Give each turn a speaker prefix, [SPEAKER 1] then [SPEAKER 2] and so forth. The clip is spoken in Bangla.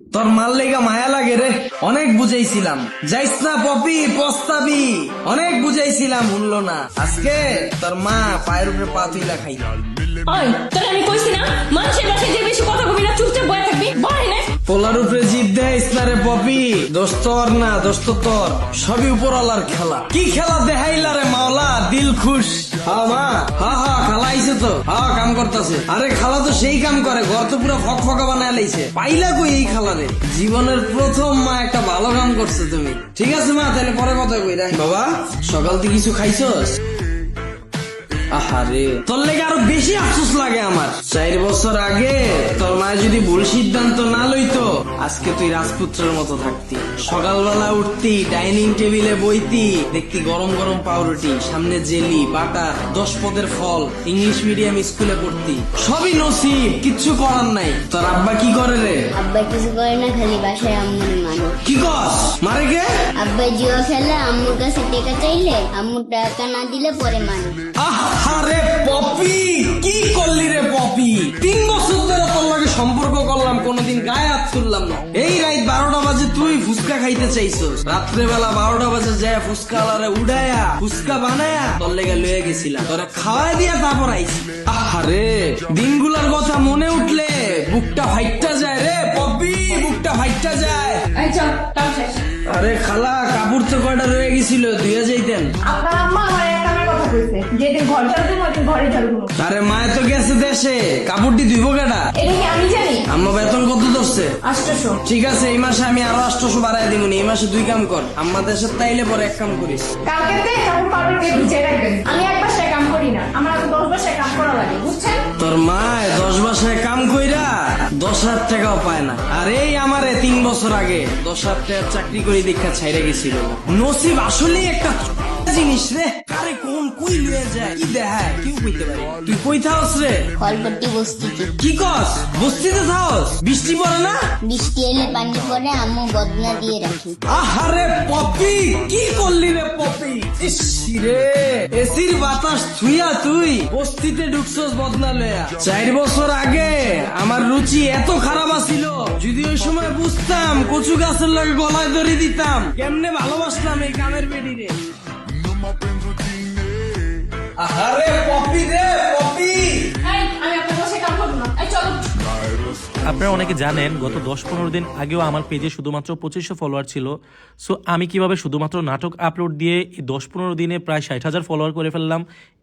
[SPEAKER 1] তোর মাল লেগা মায়া লাগে রে। অনেক বুঝাইছিলাম। যাইস না পপি পস্তাবি। অনেক বুঝাইছিলাম শুনলো না। আজকে তোর মা পায়ের উপরে পা তুইলা খাই
[SPEAKER 2] তোর আমি কইছি না মানুষের বাসায় যে বেশি কথা কবি না চুপচাপ বয়ে থাকবি। বয় না।
[SPEAKER 1] পোলার উপরে পপি দোষ না দোষ তোর। সবই উপরওয়ালার খেলা। কি খেলা দেখাইলা রে মাওলা? দিল খুশ। হা মা হা হা খালা আইছে তো। হা কাম করতেছে। আরে খালা তো সেই কাম করে ঘর তো পুরো ফক ফকা বানায় লাইছে। পাইলা কই এই খালা রে? জীবনের প্রথম মা একটা ভালো কাম করছে তুমি। ঠিক আছে মা তাহলে পরে কথা কই রাখ। বাবা? সকাল থেকে কিছু খাইছস? আহারে। তোর লেগে আরও বেশি আফসোস লাগে আমার। চার বছর আগে তোর মা যদি ভুল সিদ্ধান্ত না আজকে তুই রাজপুত্রের মতো থাকতি। সকালবেলা উঠতি ডাইনিং টেবিলে বইতি দেখতি গরম গরম পাউরুটি সামনে জেলি বাটার দশ পদের ফল ইংলিশ মিডিয়াম স্কুলে পড়তি। সবই নসিব কিচ্ছু করার নাই। তোর আব্বা কি করে রে?
[SPEAKER 3] আব্বা কিছু করে না খালি বাসায় আম্মুর মানে
[SPEAKER 1] কি কস? মারে কে?
[SPEAKER 3] আব্বা জুয়া খেলে আম্মুর কাছে টেকা চাইলে আম্মু টাকা না দিলে পরে মানে
[SPEAKER 1] আহারে পপি! গায়ে হাত তুললাম না। এই রাত বারোটা বাজে তুই ফুচকা খাইতে চাইছস। রাত্রে বেলা বারোটা বাজে যায় ফুচকা আলারে উড়ায়া ফুচকা বানায়া তোর লেগে লয়ে গেছিলাম। তোরা খাওয়াই দিয়া তারপর আইছি। আহারে দিনগুলার কথা মনে উঠলে বুকটা ফাইটটা যায় রে পপি বুকটা ফাইটটা যায়। আরে খালা কাপড় তো কয়টা রয়ে গেছিল ধুয়ে যাইতেন।
[SPEAKER 4] আপনার আম্মা আমার কইছে যেদিন ঘর ঝাড়ু দেবো ওদিন ঘরে ঝাড়ু দেবো।
[SPEAKER 1] আরে মায়ে তো গেছে দেশে কাপড়টি ধুইব
[SPEAKER 4] এটা কি আমি জানি?
[SPEAKER 1] আম্মা বেতন কত ধরছে?
[SPEAKER 4] আষ্টশো।
[SPEAKER 1] ঠিক আছে এই মাসে আমি আরও আষ্টশো বাড়াই দিব এই মাসে দুই কাম কর। আম্মা তাইলে পরে এক কাম করিস।
[SPEAKER 4] কালকে তে কাপড় পাউডার দিয়ে ভিজিয়ে রাখবেন আমি এক বাসায় কাম করি না আমার আরও দশ বাসায় কাম করা লাগে বুঝছেন?
[SPEAKER 1] তোর মায় দশ বাসায় কাম কইরা দশ হাজার টাকাও পায় না। আর এই আমারে তিন বছর আগে দশ হাজার টাকার চাকরি করে দীক্ষা ছাইরে গেছিল। নসিব আসলেই একটা জিনিস রে। কোন কই যায়। কি দেখায়? কেউ কইতে পারে? তুই কই থাকস রে?
[SPEAKER 3] ফলপট্টি বস্তিতে।
[SPEAKER 1] কি কস? বস্তিতে থাকস বৃষ্টি পড়ে না?
[SPEAKER 3] বৃষ্টি এলে পানি পরে আম্মু বদনা দিয়ে রাখি।
[SPEAKER 1] আহারে পপি কি করলি রে পপি? ইস রে। এসির বাতাস থুইয়া তুই। বস্তিতে ঢুকছস বদনা লয়া। চার বছর আগে আমার রুচি এত খারাপ আছিল। যদি ওই সময় বুঝতাম কচু গাছের লগে গলায় ধরে দিতাম কেমনে ভালোবাসতাম এই কামের বেডি রে আহারে পপি রে পপি।
[SPEAKER 2] এই আমি আপনার বাসায় কাম করব না। এই চলো।
[SPEAKER 5] আপনারা অনেকে জানেন গত দশ পনেরো দিন আগেও আমার পেজে শুধুমাত্র পঁচিশশো ফলোয়ার ছিল। সো আমি কীভাবে শুধুমাত্র নাটক আপলোড দিয়ে দশ পনেরো দিনে প্রায় ষাট হাজার ফলোয়ার করে ফেললাম